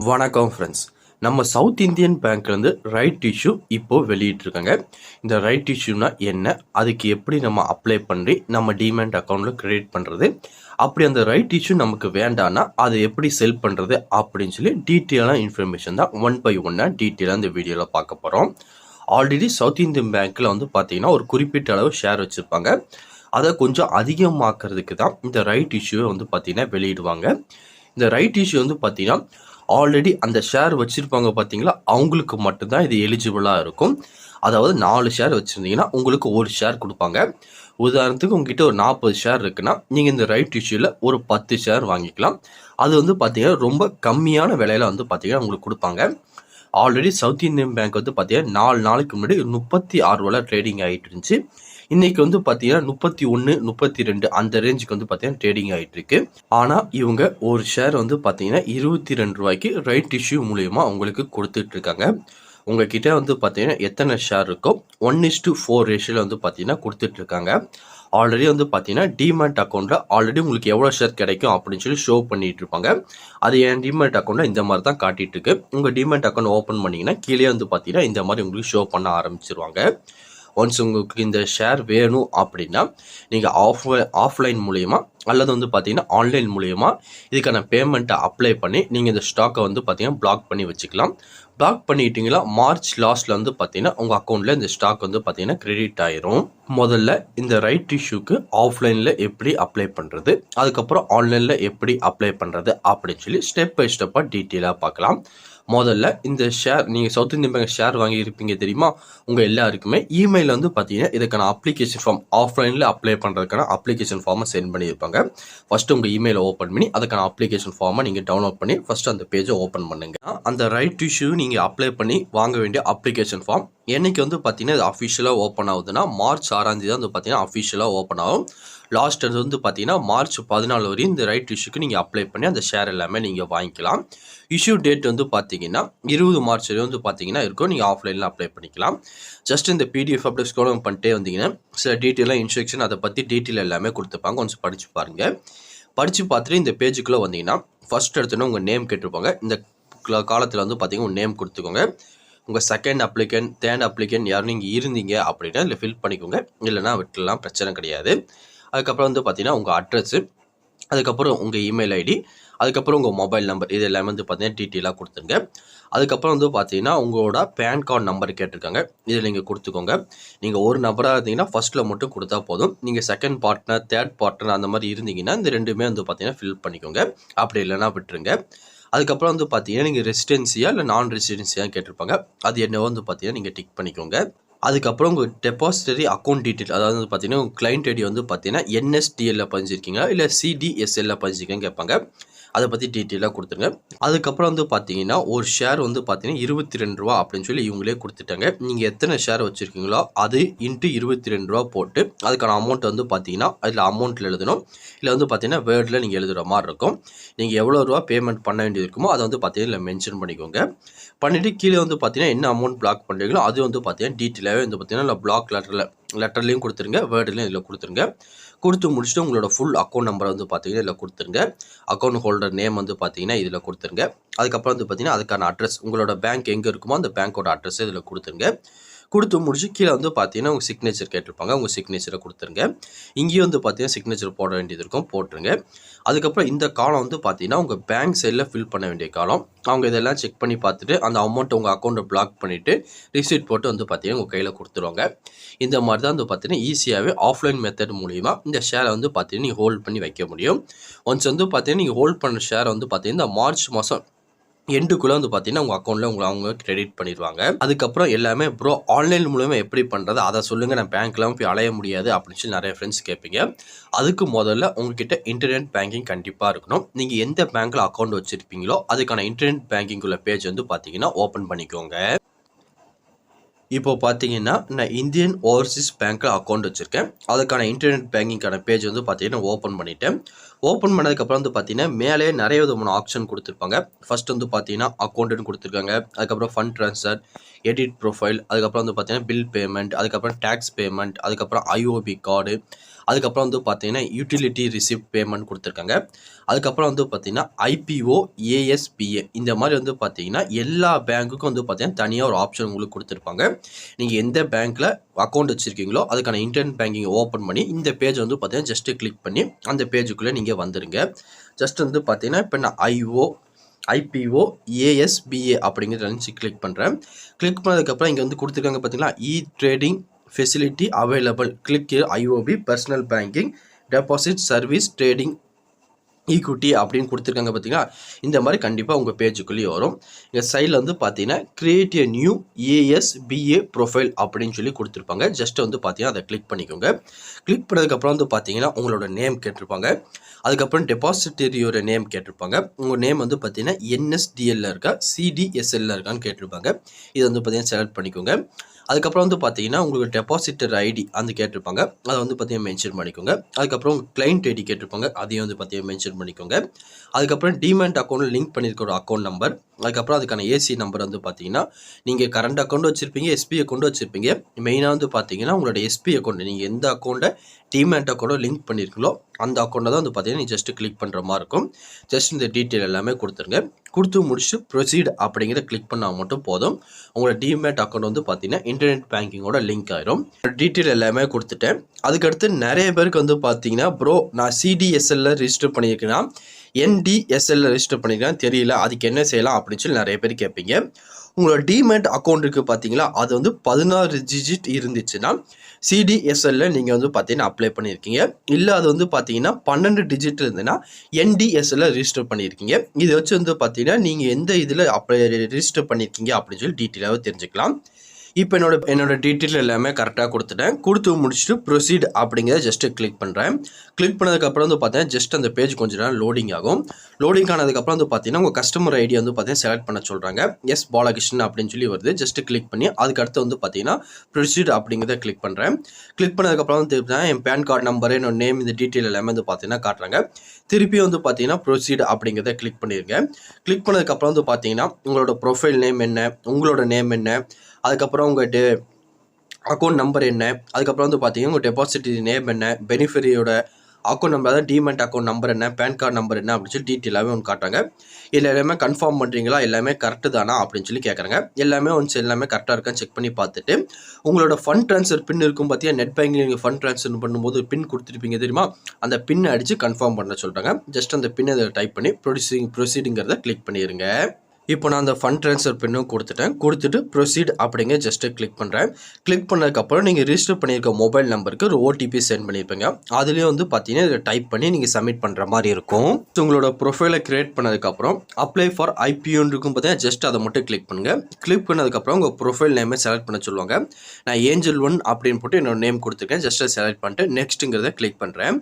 வணக்கம் ஃப்ரெண்ட்ஸ் நம்ம south Indian பேங்க்லேருந்து ரைட் இஷ்யூ இப்போ வெளியிட்ருக்காங்க இந்த ரைட் இஷ்யூனா என்ன? அதுக்கு எப்படி நம்ம அப்ளை பண்ணி நம்ம டிமெண்ட் அக்கௌண்ட்டில் க்ரியேட் பண்ணுறது அப்படி அந்த ரைட் இஷ்யூ நமக்கு வேண்டான்னா அதை எப்படி செல் பண்ணுறது அப்படின்னு சொல்லி டீட்டெயிலான இன்ஃபர்மேஷன் தான் ஒன் பை ஒன்னாக டீட்டெயிலாக இந்த வீடியோவில் பார்க்க போகிறோம் ஆல்ரெடி சவுத் இந்தியன் பேங்க்கில் வந்து பார்த்தீங்கன்னா ஒரு குறிப்பிட்ட அளவு ஷேர் வச்சுருப்பாங்க. அதை கொஞ்சம் அதிகமாக்குறதுக்கு தான் இந்த ரைட் இஷ்யூவை வந்து பார்த்தீங்கன்னா வெளியிடுவாங்க. இந்த ரைட் இஷ்யூ வந்து பார்த்திங்கன்னா ஆல்ரெடி அந்த ஷேர் வச்சுருப்பாங்க பார்த்தீங்களா அவங்களுக்கு மட்டும்தான் இது எலிஜிபிளாக இருக்கும். அதாவது நாலு ஷேர் வச்சுருந்தீங்கன்னா உங்களுக்கு ஒரு ஷேர் கொடுப்பாங்க. உதாரணத்துக்கு உங்ககிட்ட ஒரு நாற்பது ஷேர் இருக்குன்னா நீங்கள் இந்த ரைட் இஷ்யூவில் ஒரு பத்து ஷேர் வாங்கிக்கலாம். அது வந்து பார்த்தீங்கன்னா ரொம்ப கம்மியான விலையில வந்து பார்த்தீங்கன்னா உங்களுக்கு கொடுப்பாங்க. ஆல்ரெடி சவுத் இந்தியன் பேங்க் வந்து பார்த்தீங்கன்னா நாலு நாளைக்கு முன்னாடி முப்பத்தி ஆறு ரூபாய் ட்ரேடிங் ஆகிட்டு இருந்துச்சு. இன்னைக்கு வந்து பார்த்தீங்கன்னா முப்பத்தி ஒன்று முப்பத்தி ரெண்டு அந்த ரேஞ்சுக்கு வந்து பார்த்தீங்கன்னா ட்ரேடிங் ஆகிட்டு இருக்கு ஆனால் இவங்க ஒரு ஷேர் வந்து பார்த்தீங்கன்னா இருபத்தி ரெண்டு ரூபாய்க்கு ரைட் இஷ்யூ மூலியமாக உங்களுக்கு கொடுத்துட்டு இருக்காங்க உங்ககிட்ட வந்து பார்த்தீங்கன்னா எத்தனை ஷேர் இருக்கோ ஒன் இஸ் டு ஃபோர் ரேஷியோவில் வந்து பார்த்தீங்கன்னா கொடுத்துட்டு இருக்காங்க ஆல்ரெடி வந்து பார்த்தீங்கன்னா டிமேட் அக்கௌண்ட்டில் ஆல்ரெடி உங்களுக்கு எவ்வளோ ஷேர் கிடைக்கும் அப்படின்னு சொல்லி ஷோ பண்ணிட்டு இருப்பாங்க அது என் டிமேட் அக்கௌண்ட்டில் இந்த மாதிரி தான் காட்டிட்டு இருக்கு உங்கள் டிமேட் அக்கௌண்ட் ஓப்பன் பண்ணிங்கன்னா கீழே வந்து பார்த்தீங்கன்னா இந்த மாதிரி உங்களுக்கு ஷோ பண்ண ஆரம்பிச்சிருவாங்க. ஒன்ஸ் உங்களுக்கு இந்த ஷேர் வேணும் அப்படின்னா நீங்கள் ஆஃப் ஆஃப்லைன் மூலயமா அல்லது வந்து பார்த்தீங்கன்னா ஆன்லைன் மூலயமா இதுக்கான பேமெண்ட்டை அப்ளை பண்ணி நீங்கள் இந்த ஸ்டாக்கை வந்து பார்த்தீங்கன்னா பிளாக் பண்ணி வச்சுக்கலாம். பிளாக் பண்ணிட்டீங்களா மார்ச் லாஸ்ட்டில் வந்து பார்த்தீங்கன்னா உங்கள் அக்கௌண்ட்டில் இந்த ஸ்டாக் வந்து பார்த்தீங்கன்னா கிரெடிட் ஆயிரும். முதல்ல இந்த ரைட் இஷ்யூக்கு ஆஃப்லைனில் எப்படி அப்ளை பண்ணுறது அதுக்கப்புறம் ஆன்லைனில் எப்படி அப்ளை பண்ணுறது அப்படின்னு சொல்லி ஸ்டெப் பை ஸ்டெப்பாக டீட்டெயிலாக பார்க்கலாம். முதல்ல இந்த ஷேர் நீங்கள் சவுத் இந்தியன் பேங்க் ஷேர் வாங்கியிருப்பீங்க தெரியுமா? உங்கள் எல்லாருக்குமே இமெயில் வந்து பார்த்தீங்கன்னா இதுக்கான அப்ளிகேஷன் ஃபார்ம் ஆஃப்லைனில் அப்ளை பண்ணுறதுக்கான அப்ளிகேஷன் ஃபார்மை சென்ட் பண்ணியிருப்பாங்க. ஃபஸ்ட்டு உங்கள் இமெயிலை ஓப்பன் பண்ணி அதுக்கான அப்ளிகேஷன் ஃபார்மை நீங்கள் டவுன்லோட் பண்ணி ஃபஸ்ட்டு அந்த பேஜை ஓப்பன் பண்ணுங்க. அந்த ரைட் இஷ்யூ நீங்கள் அப்ளை பண்ணி வாங்க வேண்டிய அப்ளிகேஷன் ஃபார்ம் என்னைக்கு வந்து பார்த்தீங்கன்னா இது அஃபிஷியலாக ஓப்பன் ஆகுதுன்னா மார்ச் ஆறாம் தேதி தான் வந்து பார்த்தீங்கன்னா அஃபிஷியலாக ஓப்பன் ஆகும். லாஸ்ட் அது வந்து பார்த்தீங்கன்னா மார்ச் பதினாலு வரையும் இந்த ரைட் இஷ்யூக்கு நீங்கள் அப்ளை பண்ணி அந்த ஷேர் எல்லாமே நீங்கள் வாங்கிக்கலாம். இஷ்யூ டேட் வந்து பார்த்தீங்கன்னா இருபது மார்ச் வரையும் வந்து பார்த்தீங்கன்னா இருக்கும். நீங்கள் ஆஃப்லைனில் அப்ளை பண்ணிக்கலாம். ஜஸ்ட் இந்த பிடிஎஃப் அப்படியே ஸ்கோலம் பண்ணிட்டே வந்தீங்கன்னா சில டீட்டெயிலாக இன்ஸ்ட்ரக்ஷன் அதை பற்றி டீட்டெயில் எல்லாமே கொடுத்துருப்பாங்க கொஞ்சம் படித்து பாருங்கள் படித்து பார்த்துட்டு இந்த பேஜுக்குள்ளே வந்தீங்கன்னா ஃபர்ஸ்ட் எடுத்தோன்னே உங்கள் நேம் கேட்டிருப்பாங்க. இந்த காலத்தில் வந்து பார்த்தீங்கன்னா உங்கள் நேம் கொடுத்துக்கோங்க. உங்கள் செகண்ட் அப்ளிகன் தேர்ட் அப்ளிகன் யாரும் நீங்கள் இருந்தீங்க அப்படின்னா இதில் ஃபில் பண்ணிக்கோங்க. இல்லைனா விட்டுலாம் பிரச்சனை கிடையாது. அதுக்கப்புறம் வந்து பார்த்தீங்கன்னா உங்கள் அட்ரஸ்ஸு அதுக்கப்புறம் உங்கள் இமெயில் ஐடி அதுக்கப்புறம் உங்கள் மொபைல் நம்பர் இது எல்லாமே வந்து பார்த்தீங்கன்னா டீட்டெயிலாக கொடுத்துருங்க. அதுக்கப்புறம் வந்து பார்த்தீங்கன்னா உங்களோட பேன் கார்டு நம்பர் கேட்டிருக்காங்க. இதில் நீங்கள் கொடுத்துக்கோங்க. நீங்கள் ஒரு நபராக இருந்தீங்கன்னா ஃபஸ்ட்டில் மட்டும் கொடுத்தா போதும். நீங்கள் செகண்ட் பார்ட்னர் தேர்ட் பார்ட்னர் அந்த மாதிரி இருந்தீங்கன்னா இந்த ரெண்டுமே வந்து பார்த்தீங்கன்னா ஃபில் பண்ணிக்கோங்க. அப்படி இல்லைன்னா விட்டுருங்க. அதுக்கப்புறம் வந்து பார்த்தீங்கன்னா நீங்கள் ரெசிடென்சியா இல்லை நான் ரெசிடென்சியாக கேட்டிருப்பாங்க. அது என்னவோ வந்து பார்த்தீங்கன்னா நீங்கள் டிக் பண்ணிக்கோங்க. அதுக்கப்புறம் உங்கள் டெபாசிட்டரி அக்கௌண்ட் டீட்டெயில் அதாவது வந்து பார்த்தீங்கன்னா உங்கள் கிளைண்ட் ஐடி வந்து பார்த்தீங்கன்னா என்எஸ்டிஎல்ல பதிஞ்சிருக்கீங்களா? இல்லை சிடிஎஸ்எல்ல பதிஞ்சிருக்கீங்கன்னு கேட்பாங்க. அதை பற்றி டீட்டெயிலாக கொடுத்துருங்க. அதுக்கப்புறம் வந்து பார்த்தீங்கன்னா ஒரு ஷேர் வந்து பார்த்தீங்கன்னா இருபத்தி ரெண்டு ரூபா அப்படின்னு சொல்லி இவங்களே கொடுத்துட்டாங்க. நீங்கள் எத்தனை ஷேர் வச்சுருக்கீங்களோ அது இன்ட்டு இருபத்தி ரெண்டு ரூபா போட்டு அதுக்கான அமௌண்ட் வந்து பார்த்தீங்கன்னா அதில் அமௌண்ட்டில் எழுதணும். இல்லை வந்து பார்த்தீங்கன்னா வேர்டில் நீங்கள் எழுதுகிற மாதிரி இருக்கும். நீங்கள் எவ்வளோ ரூபா பேமெண்ட் பண்ண வேண்டியது இருக்குமோ அதை வந்து பார்த்தீங்கன்னா மென்ஷன் பண்ணிக்கோங்க. பண்ணிவிட்டு கீழே வந்து பார்த்தீங்கன்னா என்ன அமௌண்ட் பிளாக் பண்ணுறீங்களோ அது வந்து பார்த்தீங்கன்னா டீட்டெயிலாகவே வந்து பார்த்தீங்கன்னா பிளாக் லெட்டரில் லெட்டர்லேயும் கொடுத்துருங்க வேர்டுலையும் இதில் கொடுத்துருங்க. கொடுத்து முடிச்சுட்டு உங்களோட ஃபுல் அக்கௌண்ட் நம்பரை வந்து பார்த்தீங்கன்னா இதில் கொடுத்துருங்க. அக்கௌண்ட் ஹோல்டர் நேம் வந்து பார்த்தீங்கன்னா இதில் கொடுத்துருங்க. அதுக்கப்புறம் வந்து பார்த்தீங்கன்னா அதுக்கான அட்ரஸ் உங்களோட பேங்க் எங்கே இருக்குமோ அந்த பேங்க்கோட அட்ரஸ் இதில் கொடுத்துருங்க. கொடுத்து முடிச்சு கீழே வந்து பார்த்தீங்கன்னா உங்கள் சிக்னேச்சர் கேட்டிருப்பாங்க. உங்கள் சிக்னேச்சரை கொடுத்துருங்க. இங்கேயும் வந்து பார்த்தீங்கன்னா சிக்னேச்சர் போட வேண்டியது இருக்கும். போட்டுருங்க. அதுக்கப்புறம் இந்த காலம் வந்து பார்த்தீங்கன்னா உங்கள் பேங்க் சைடில் ஃபில் பண்ண வேண்டிய காலம். அவங்க இதெல்லாம் செக் பண்ணி பார்த்துட்டு அந்த அமௌண்ட்டை உங்கள் அக்கௌண்ட்டை பிளாக் பண்ணிவிட்டு ரிசீட் போட்டு வந்து பார்த்தீங்கன்னா உங்கள் கையில் கொடுத்துருவாங்க. இந்த மாதிரி தான் வந்து பார்த்தீங்கன்னா ஈஸியாகவே ஆஃப்லைன் மெத்தட் மூலிமா இந்த ஷேரை வந்து பார்த்தீங்கன்னா நீங்கள் ஹோல்ட் பண்ணி வைக்க முடியும். ஒன்ஸ் வந்து பார்த்தீங்கன்னா நீங்கள் ஹோல்ட் பண்ண ஷேரை வந்து பார்த்தீங்கன்னா இந்த மார்ச் மாதம் எண்டுக்குள்ளே வந்து பார்த்தீங்கன்னா உங்கள் அக்கௌண்ட்டில் உங்களை அவங்க கிரெடிட் பண்ணிடுவாங்க. அதுக்கப்புறம் எல்லாமே ப்ரோ ஆன்லைன் மூலமாக எப்படி பண்ணுறது அதை சொல்லுங்கள் நான் பேங்க்லாம் போய் அலைய முடியாது அப்படின்னு சொல்லி நிறைய ஃப்ரெண்ட்ஸ் கேட்பீங்க. அதுக்கு முதல்ல உங்ககிட்ட இன்டர்நெட் பேங்கிங் கண்டிப்பாக இருக்கணும். நீங்கள் எந்த பேங்க்கில் அக்கௌண்ட் வச்சுருப்பீங்களோ அதுக்கான இன்டர்நெட் பேங்கிங்குள்ள பேஜ் வந்து பார்த்தீங்கன்னா ஓப்பன் பண்ணிக்கோங்க. இப்போ பார்த்தீங்கன்னா நான் இந்தியன் ஓவர்சீஸ் பேங்க்கில் அக்கௌண்ட் வச்சுருக்கேன். அதுக்கான இன்டர்நெட் பேங்கிங்கான பேஜ் வந்து பார்த்தீங்கன்னா ஓப்பன் பண்ணிட்டேன். ஓப்பன் பண்ணதுக்கப்புறம் வந்து பார்த்தீங்கன்னா மேலே நிறைய விதமான ஆப்ஷன் கொடுத்துருப்பாங்க. ஃபர்ஸ்ட் வந்து பார்த்தீங்கன்னா அக்கௌண்ட்டுன்னு கொடுத்துருக்காங்க. அதுக்கப்புறம் ஃபண்ட் ட்ரான்ஸ்ஃபர் எடிட் ப்ரொஃபைல் அதுக்கப்புறம் வந்து பார்த்தீங்கன்னா பில் பேமெண்ட் அதுக்கப்புறம் டேக்ஸ் பேமெண்ட் அதுக்கப்புறம் ஐஓபி கார்டு அதுக்கப்புறம் வந்து பார்த்தீங்கன்னா யூட்டிலிட்டி ரிசிப்ட் பேமெண்ட் கொடுத்துருக்காங்க. அதுக்கப்புறம் வந்து பார்த்தீங்கன்னா ஐபிஓ ஏஎஸ்பிஏ இந்த மாதிரி வந்து பார்த்தீங்கன்னா எல்லா பேங்க்குக்கும் வந்து பார்த்தீங்கன்னா தனியாக ஒரு ஆப்ஷன் உங்களுக்கு கொடுத்துருப்பாங்க. நீங்கள் எந்த பேங்க்கில் அக்கௌண்ட் வச்சுருக்கீங்களோ அதுக்கான இன்டர்நெட் பேங்கிங் ஓப்பன் பண்ணி இந்த பேஜ் வந்து பார்த்தீங்கன்னா ஜஸ்ட்டு கிளிக் பண்ணி அந்த பேஜுக்குள்ளே நீங்கள் வந்துடுங்க ஜஸ்ட் வந்து பார்த்தீங்கன்னா இப்போ நான் ஐஓ ஐபிஓ ஏஎஸ்பிஏ அப்படிங்கிறத நினச்சி கிளிக் பண்ணுறேன் கிளிக் பண்ணதுக்கப்புறம் இங்கே வந்து கொடுத்துருக்காங்க பார்த்தீங்கன்னா e trading facility available click IOB personal banking deposit service trading equity அப்படின்னு கொடுத்துருக்காங்க பார்த்தீங்கன்னா இந்த மாதிரி கண்டிப்பாக உங்கள் பேஜுக்குள்ளேயே வரும். இங்கே சைடில் வந்து பார்த்தீங்கன்னா create a new ASBA profile அப்படின்னு சொல்லி கொடுத்துருப்பாங்க. ஜஸ்ட் வந்து பார்த்தீங்கன்னா அதை கிளிக் பண்ணிக்கோங்க. கிளிக் பண்ணதுக்கப்புறம் வந்து பார்த்தீங்கன்னா உங்களோட நேம் கேட்டிருப்பாங்க. அதுக்கப்புறம் டெபாசிட்டரியோட நேம் கேட்டிருப்பாங்க. உங்கள் நேம் வந்து பார்த்தீங்கன்னா என்எஸ்டிஎல்ல இருக்கா? சிடிஎஸ்எல்ல இருக்கான்னு கேட்டிருப்பாங்க. இதை வந்து பார்த்தீங்கன்னா செலக்ட் பண்ணிக்கோங்க. அதுக்கப்புறம் வந்து பார்த்தீங்கன்னா உங்களுக்கு டெபாசிட்டர் ஐடி அந்த கேட்டிருப்பாங்க. அதை வந்து பார்த்தீங்கன்னா மென்ஷன் பண்ணிக்கோங்க. அதுக்கப்புறம் உங்கள் கிளைண்ட் ஐடி கேட்டிருப்பாங்க. அதையும் வந்து பார்த்தீங்கன்னா மென்ஷன் பண்ணிக்கோங்க. அதுக்கப்புறம் டிமெண்ட் அக்கௌண்ட்டில் லிங்க் பண்ணியிருக்கிற ஒரு அக்கௌண்ட் நம்பர் அதுக்கப்புறம் அதுக்கான ஏசி நம்பர் வந்து பார்த்தீங்கன்னா நீங்கள் கரண்ட் அக்கௌண்ட் வச்சுருப்பீங்க எஸ்பி அக்கௌண்ட் வச்சுருப்பீங்க. மெயினாக வந்து பார்த்தீங்கன்னா உங்களோட எஸ்பி அக்கௌண்ட் நீங்கள் எந்த அக்கௌண்ட்டை டிமேட் அக்கௌண்ட்டை லிங்க் பண்ணியிருக்கீங்களோ அந்த அக்கௌண்ட்டை தான் வந்து பார்த்தீங்கன்னா நீங்கள் ஜஸ்ட்டு கிளிக் பண்ணுற மாதிரி இருக்கும். ஜஸ்ட் இந்த டீட்டெயில் எல்லாமே கொடுத்துருங்க. கொடுத்து முடிச்சு ப்ரொசீட் அப்படிங்கிறத கிளிக் பண்ணால் மட்டும் போதும். உங்களோட டிமேட் அக்கௌண்ட் வந்து பார்த்தீங்கன்னா இன்டர்நெட் பேங்கிங்கோட லிங்க் ஆயிரும். டீட்டெயில் எல்லாமே கொடுத்துட்டேன். அதுக்கடுத்து நிறைய பேருக்கு வந்து பார்த்தீங்கன்னா ப்ரோ நான் சிடிஎஸ்எல்ல ரிஜிஸ்டர் பண்ணியிருக்கேன்னா என்டிஎஸ்எல்ல ரிஜிஸ்டர் பண்ணியிருக்கேன் தெரியல அதுக்கு என்ன செய்யலாம் அப்படின்னு சொல்லி நிறைய பேர் கேட்பீங்க. உங்களோட டிமெட் அக்கௌண்ட் இருக்குது பார்த்தீங்களா அது வந்து பதினாறு டிஜிட் இருந்துச்சுன்னா சிடிஎஸ்எல்ல நீங்கள் வந்து பார்த்தீங்கன்னா அப்ளை பண்ணியிருக்கீங்க இல்லை அது வந்து பார்த்தீங்கன்னா பன்னெண்டு டிஜிட் இருந்ததுன்னா என்டிஎஸ்எல்ல ரிஜிஸ்டர் பண்ணியிருக்கீங்க இதை வச்சு வந்து பார்த்தீங்கன்னா நீங்கள் எந்த இதில் அப்ளை ரிஜிஸ்டர் பண்ணியிருக்கீங்க அப்படின்னு சொல்லி டீட்டெயிலாக தெரிஞ்சுக்கலாம். இப்போ என்னோட என்னோட டீட்டெயில் எல்லாமே கரெக்டாக கொடுத்துட்டேன். கொடுத்து முடிச்சுட்டு ப்ரொசீட் அப்படிங்கிறத ஜஸ்ட்டு கிளிக் பண்ணுறேன் கிளிக் பண்ணதுக்கப்புறம் வந்து பார்த்தீங்கன்னா ஜஸ்ட் அந்த பேஜ் கொஞ்சம் நேரம் லோடிங் ஆகும். லோடிங் ஆனதுக்கப்புறம் வந்து பார்த்தீங்கன்னா உங்கள் கஸ்டமர் ஐடி வந்து பார்த்தீங்கன்னா செலக்ட் பண்ண சொல்கிறாங்க எஸ் பாலகிருஷ்ணன் அப்படின்னு சொல்லி வருது. ஜஸ்ட்டு கிளிக் பண்ணி அதுக்கடுத்து வந்து பார்த்தீங்கன்னா ப்ரொசீட் அப்படிங்கிறத கிளிக் பண்ணுறேன் கிளிக் பண்ணதுக்கப்புறம் வந்து பார்த்தீங்கன்னா என் பேன் கார்டு நம்பர் என்னோட நேம் இந்த டீட்டெயில் எல்லாமே வந்து பார்த்தீங்கன்னா காட்டுறாங்க. திருப்பி வந்து பார்த்தீங்கன்னா ப்ரொசீட் அப்படிங்கிறத கிளிக் பண்ணியிருக்கேன் கிளிக் பண்ணதுக்கப்புறம் வந்து பார்த்தீங்கன்னா உங்களோட ப்ரொஃபைல் நேம் என்ன? உங்களோட நேம் என்ன? அதுக்கப்புறம் உங்கள் டே அக்கௌண்ட் நம்பர் என்ன? அதுக்கப்புறம் வந்து பார்த்தீங்கன்னா உங்கள் டெபாசிட் நேம் என்ன? பெனிஃபிரியோட அக்கௌண்ட் நம்பர் அதாவது டிமெண்ட் அக்கௌண்ட் நம்பர் என்ன? பேன் கார்டு நம்பர் என்ன? அப்படின்னு சொல்லி டீட்டெயிலாகவே ஒன்று காட்டுறாங்க. இல்லை எல்லாமே கன்ஃபார்ம் பண்ணுறீங்களா எல்லாமே கரெக்டு தானா? அப்படின்னு சொல்லி கேட்குறாங்க எல்லாமே ஒன்ஸ் எல்லாமே கரெக்டாக இருக்கான்னு செக் பண்ணி பார்த்துட்டு உங்களோட ஃபண்ட் ட்ரான்ஸ்ஃபர் பின் இருக்கும் பார்த்தீங்கன்னா நெட் பேங்கில் நீங்கள் ஃபண்ட் ட்ரான்ஸ்ஃபர் பண்ணும்போது பின் கொடுத்துருப்பீங்க தெரியுமா? அந்த பின் அடித்து கன்ஃபார்ம் பண்ண சொல்கிறாங்க ஜஸ்ட் அந்த பின் அதை டைப் பண்ணி ப்ரொடியூசிங் ப்ரொசீடிங்கிறத கிளிக் பண்ணிடுங்க இப்போ நான் அந்த ஃபண்ட் ட்ரான்ஸ்ஃபர் பின்னும் கொடுத்துட்டேன். கொடுத்துட்டு ப்ரொசீட் அப்படிங்க ஜஸ்ட்டு கிளிக் பண்ணுறேன் கிளிக் பண்ணதுக்கப்புறம் நீங்கள் ரிஜிஸ்டர் பண்ணியிருக்க மொபைல் நம்பருக்கு ஒரு ஓடிபி சென்ட் பண்ணியிருப்பீங்க. அதுலேயும் வந்து பார்த்தீங்கன்னா இதை டைப் பண்ணி நீங்கள் சப்மிட் பண்ணுற மாதிரி இருக்கும். So, உங்களோட ப்ரொஃபைலை கிரியேட் பண்ணதுக்கப்புறம் அப்ளை ஃபார் ஐபிஓன்னு இருக்கும் பார்த்தீங்கன்னா ஜஸ்ட் அதை மட்டும் கிளிக் பண்ணுங்கள் கிளிக் பண்ணதுக்கப்புறம் உங்கள் ப்ரொஃபைல் நேமே செலக்ட் பண்ண சொல்லுவாங்க. நான் ஏஞ்சல் ஒன் அப்படின்னு போட்டு என்னோட நேம் கொடுத்துருக்கேன். ஜஸ்ட்டை செலக்ட் பண்ணிட்டு நெக்ஸ்ட்டுங்கிறத கிளிக் பண்ணுறேன்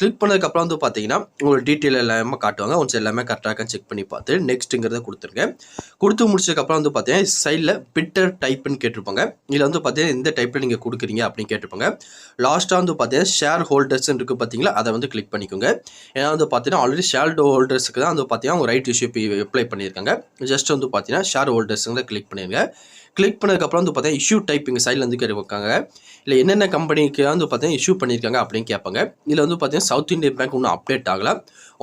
கிளிக் பண்ணதுக்கப்புறம் வந்து பார்த்தீங்கன்னா உங்களோட டீட்டெயில் எல்லாமே காட்டுவாங்க. ஒன்ஸ் எல்லாமே கரெக்டாக செக் பண்ணி பார்த்து நெக்ஸ்ட்டுங்கிறத கொடுத்துருங்க. கொடுத்து முடிச்சதுக்கப்புறம் வந்து பார்த்தீங்கன்னா சைடில் பிட்டர் டைப்புன்னு கேட்டிருப்பாங்க. இதில் வந்து பார்த்தீங்கன்னா எந்த டைப்பில் நீங்கள் கொடுக்குறீங்க அப்படின்னு கேட்டிருப்பாங்க. லாஸ்ட்டாக வந்து பார்த்தீங்கன்னா ஷேர் ஹோல்டர்ஸ் இருக்குது பார்த்தீங்களா அதை வந்து கிளிக் பண்ணிக்கோங்க. ஏன்னா வந்து பார்த்தீங்கன்னா ஆல்ரெடி ஷேர் ஹோல்டர்ஸுக்கு தான் வந்து பார்த்தீங்கன்னா அவங்க ரைட் இஷ்யூ அப்ளை பண்ணியிருக்காங்க. ஜஸ்ட் வந்து பார்த்தீங்கன்னா ஷேர் ஹோல்டர்ஸுங்க கிளிக் பண்ணிடுங்க. கிளிக் பண்ணதுக்கப்புறம் வந்து பார்த்தீங்கன்னா இஷ்யூ டைப் இங்கே சைடில் வந்து கேட்பாங்க இல்லை என்னென்ன கம்பெனிக்கு வந்து பார்த்தீங்கன்னா இஷ்யூ பண்ணியிருக்காங்க அப்படின்னு கேட்பாங்க. இதில் வந்து பார்த்தீங்கன்னா சவுத் இந்தியன் பேங்க் ஒன்றும் அப்டேட் ஆகல.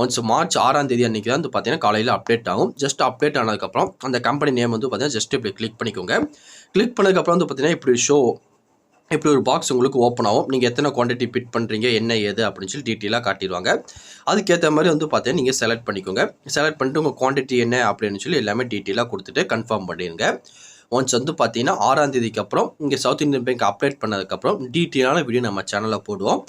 ஒன்ஸ் மார்ச் ஆறாம் தேதி அன்றைக்கி தான் வந்து பார்த்தீங்கன்னா காலையில் அப்டேட் ஆகும். ஜஸ்ட் அப்டேட் ஆனதுக்கப்புறம் அந்த கம்பெனி நேம் வந்து பார்த்தீங்கன்னா ஜஸ்ட் இப்படி கிளிக் பண்ணிக்கோங்க. கிளிக் பண்ணதுக்கப்புறம் வந்து பார்த்தீங்கன்னா இப்படி ஷோ இப்படி ஒரு பாக்ஸ் உங்களுக்கு ஓப்பன் ஆகும். நீங்கள் எத்தனை குவான்டிட்டி பிட் பண்ணுறீங்க என்ன ஏது அப்படின்னு சொல்லி டீட்டெயிலாக காட்டிடுவாங்க. அதுக்கேற்ற மாதிரி வந்து பார்த்தீங்கன்னா நீங்கள் செலக்ட் பண்ணிக்கோங்க. செலக்ட் பண்ணிட்டு உங்கள் குவான்டிட்டி என்ன அப்படின்னு சொல்லி எல்லாமே டீட்டெயிலாக கொடுத்துட்டு கன்ஃபார்ம் பண்ணிடுங்க. ஒன்ஸ் வந்து பார்த்தீங்கன்னா ஆறாம் தேதிக்கு அப்புறம் இங்கே சவுத் இந்தியன் பேங்க் அப்டேட் பண்ணதுக்கப்புறம் டீட்டெயிலான வீடியோ நம்ம சேனலில் போடுவோம்.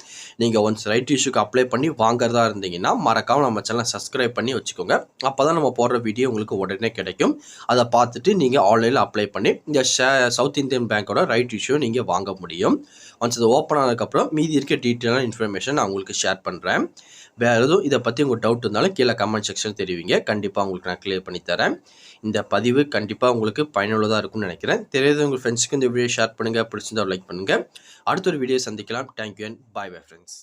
நீங்கள் ஒன்ஸ் ரைட் இஷ்யூக்கு அப்ளை பண்ணி வாங்குறதா இருந்தீங்கன்னா மறக்காமல் நம்ம சேனலை சப்ஸ்கிரைப் பண்ணி வச்சுக்கோங்க. அப்போ தான் நம்ம போடுற வீடியோ உங்களுக்கு உடனே கிடைக்கும். அதை பார்த்துட்டு நீங்கள் ஆன்லைனில் அப்ளை பண்ணி இந்த ஷே சவுத் இந்தியன் பேங்க்கோட ரைட் இஷ்யூ நீங்கள் வாங்க முடியும். ஒன்ஸ் இது ஓப்பன் ஆனதுக்கப்புறம் மீதி இருக்க டீட்டெயிலான இன்ஃபர்மேஷன் நான் உங்களுக்கு ஷேர் பண்ணுறேன் வேறு எதுவும் இதை பற்றி உங்கள் டவுட் இருந்தாலும் கீழே கமெண்ட் செக்ஷன் தெரிவிங்க. கண்டிப்பாக உங்களுக்கு நான் கிளியர் பண்ணி தரேன். இந்த பதிவு கண்டிப்பாக உங்களுக்கு பயனுள்ளதாக இருக்கும்னு நினைக்கிறேன். தெரியாத உங்கள் ஃப்ரெண்ட்ஸுக்கு இந்த வீடியோ ஷேர் பண்ணுங்கள் பிடிச்சிருந்தா லைக் பண்ணுங்கள் அடுத்த ஒரு வீடியோ சந்திக்கலாம். Thank you and bye bye friends